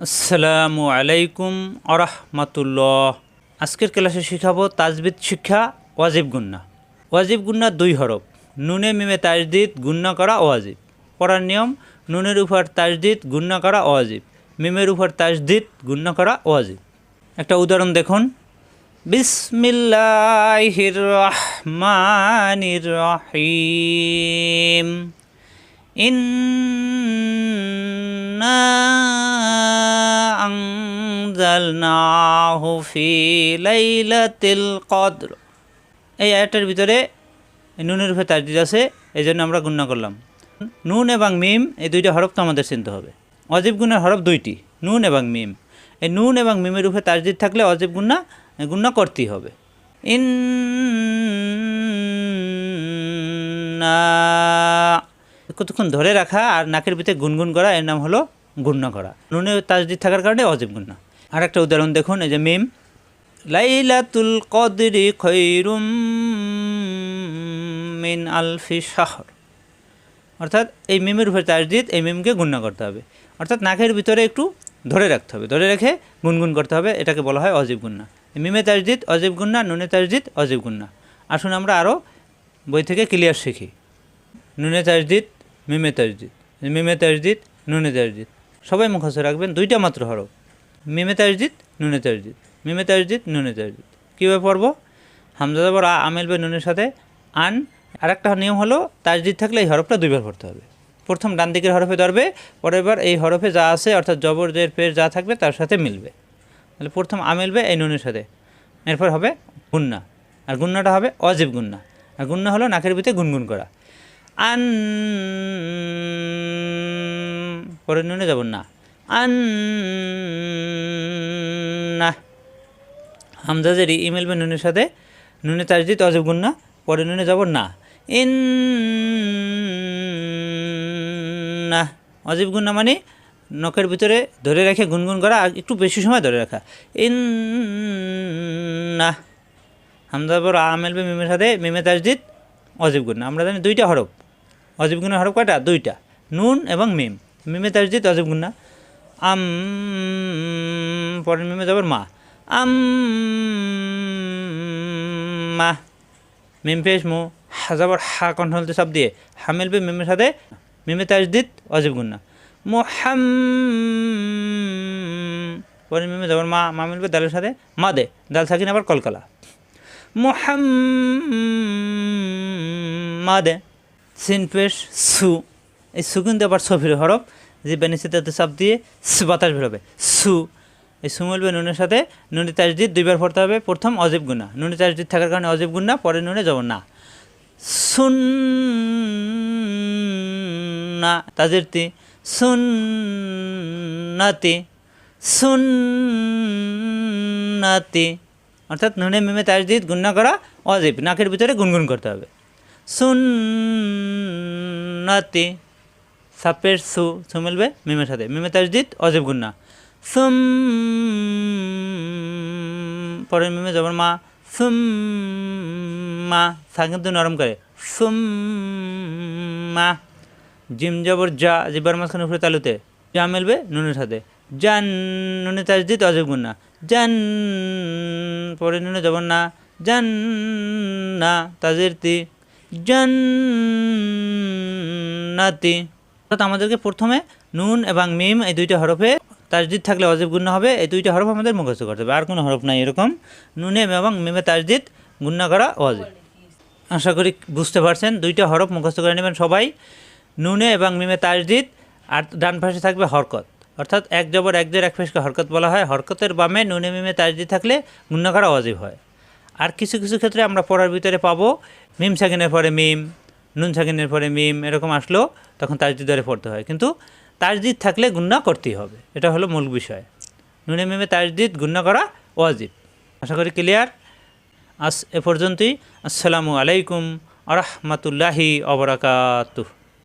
আসসালামু আলাইকুম আরহামতুল্লাহ। আজকের ক্লাসে শিখাবো তাজবিদ শিক্ষা, ওয়াজিব গুন্না। ওয়াজিব গুন্না দুই হরফ, নুনে মিমে তাজদিদ, গুন্না করা ওয়াজিব। পড়ার নিয়ম, নুনের উপর তাজদিদ, গুন্না করা ওয়াজিব। মিমের উপর তাজদিদ, গুন্না করা ওয়াজিব। একটা উদাহরণ দেখুন। বিসমিল্লাহির রহমানির রহিম ইন্না আনজালনাহু ফি লাইলাতিল কদর এই আয়াতের ভিতরে নুনের ভেতর তাজদিদ আছে এই জন্য আমরা গুণনা করলাম। নুন এবং মিম, এই দুইটা হরফ তো আমাদের চিনতে হবে। অজীব গুণের হরফ দুইটি, নুন এবং মিম। এই নুন এবং মিমের উপরে তাজদিদ থাকলে অজীব গুণনা গুণনা করতেই হবে। ইন কতক্ষণ ধরে রাখা আর নাকের ভিতরে গুনগুন করা, এর নাম হলো গুন্না করা। নুনে তাজদিদ থাকার কারণে অজীব গুন্না আর একটা উদাহরণ দেখুন, এই যে মিম। লাইলাতুল কদরি খৈরুম মিন আলফি শাহর। অর্থাৎ এই মিমের উপরে তাজদিদ, এই মিমকে গুন্না করতে হবে। অর্থাৎ নাকের ভিতরে একটু ধরে রাখতে হবে। ধরে রেখে গুনগুন করতে হবে। এটাকে বলা হয় অজীব গুন্না মিমে তাজদিদ, অজীব গুন্না নুনে তাজদিদ, অজীব গুন্না আসুন আমরা আরও বই থেকে ক্লিয়ার শিখি। নুনে তাজদিদ, মিমে তাজদিদ। মিমে তাজদিদ, নুনে তাজদিদ। সবাই মুখস্থ রাখবেন, দুইটা মাত্র হরফ। মিমে তাজদিদ, নুনে তাজদিদ। মিমে তাজদিদ, নুনে তাজদিদ। কীভাবে পড়ব? হামজা যাবর আ আমেল বে নুনের সাথে আন। আর একটা নিয়ম হলো, তাজদিদ থাকলে এই হরফটা দুইবার পড়তে হবে। প্রথম ডান দিকের হরফে ধরবে, পরের বার এই হরফে যা আছে, অর্থাৎ জবর জের পের যা থাকবে, তার সাথে মিলবে। তাহলে প্রথম আ মিলবে, এই নুনের সাথে। এরপর হবে গুন্না। আর গুন্নাটা হবে অজীব গুন্না। আর গুন্না হলো নাকের ভিতরে গুনগুন করা। আন পরের নুনে যাব না। আন না হামজাজের ইমেল বে নুনের সাথে, নুনে তাজদিদ অজব গুন্না, পরে নুনে যাব না। ইন না অজীব গুন্না মানে নখের ভিতরে ধরে রেখে গুনগুন করা, আর একটু বেশি সময় ধরে রাখা। ইন না হামজা বড় আমেল বে মিমের সাথে মিমে তাজদিদ, অজীব গুণ আমরা জানি দুইটা হরফ। অজীব গুণের হরফ কয়টা? দুইটা। নুন এবং মিম। মিমে তাজদিদ, অজীব গুণ না আম, পরের মিমে যাবার মা। আম, মা। মিম পেশ মু। হাজাবার হা কণ্ঠলতে সব দিয়ে। হামিল বে মিমের সাথে মিমে তাজদিদ অজীব গুণ না মোহাম পরে মিমে যাবার মা। মা মিলবে দালের সাথে মা দে। দাল থাকিন আবার কলকালা। মোহাম্মাদে সিন পেশ সু। এই সু কিন্তু আবার সফির হরফ। যে বেনিসিতে চাপ দিয়ে সু বাতাস বেরোবে সু। এই সু মিলবে নুনের সাথে। নুনি তাজদিদ দুইবার পড়তে হবে। প্রথম অজীব গুণা। নুনি তাজদিদ থাকার কারণে অজীব গুণা, পরে নুনে যাব না সুন না তাজের তি। সুন নাতি সুন নাতি অর্থাৎ নুনে মিমে তাজদিদ গুণা করা অজীব। নাকের ভিতরে গুনগুন করতে হবে। সুন্নাতি সাপের সু সু মিলবে মিমের সাথে। মিমে তাজদিদ, অজীব গুন্না। সুম, পরের মিমে যাবার মা। সুম, মা। সা কিন্তু নরম করে। সুম, মা। জিম জবর যা জিবার মাঝখানে উপরে তালুতে। যা মিলবে নুনের সাথে। জান, নুনে তাজদিদ, অজীব গুন্না। জান পরে নুনে যাব না। জান, না, তাজের তি। জান্নাতি অর্থাৎ আমাদেরকে প্রথমে নুন এবং মিম এই দুইটা হরফে তাজদিদ থাকলে অজীব গুণ্য হবে। এই দুইটা হরফ আমাদের মুখস্থ করতে হবে। আর কোনো হরফ নাই এরকম। নুনে এবং মিমে তাজদিদ গুণ্য করা অজীব। আশা করি বুঝতে পারছেন। দুইটা হরফ মুখস্থ করে নেবেন সবাই। নুনে এবং মিমে তাজদিদ। আর ডান পাশে থাকবে হরকত। অর্থাৎ এক জবর, এক জের, এক ফেসকে হরকত বলা হয়। হরকতের বামে নুনে মিমে তাজদিদ থাকলে গুণ্য করা অজীব হয়। আর কিছু কিছু ক্ষেত্রে আমরা পড়ার ভিতরে পাবো। মিম সাকিনের পরে মিম। নুন সাকিনের পরে মিম এরকম আসলেও তখন তাজদিদ দরে পড়তে হয়। কিন্তু তাজদিদ থাকলে গুন্না করতেই হবে, এটা হলো মূল বিষয়। নুনে মিমে তাজদিদ, গুন্না করা ওয়াজিব। আশা করি ক্লিয়ার? আস, এ পর্যন্তই। আসসালামু আলাইকুম আরহামতুল্লাহি অবরাকাতুহ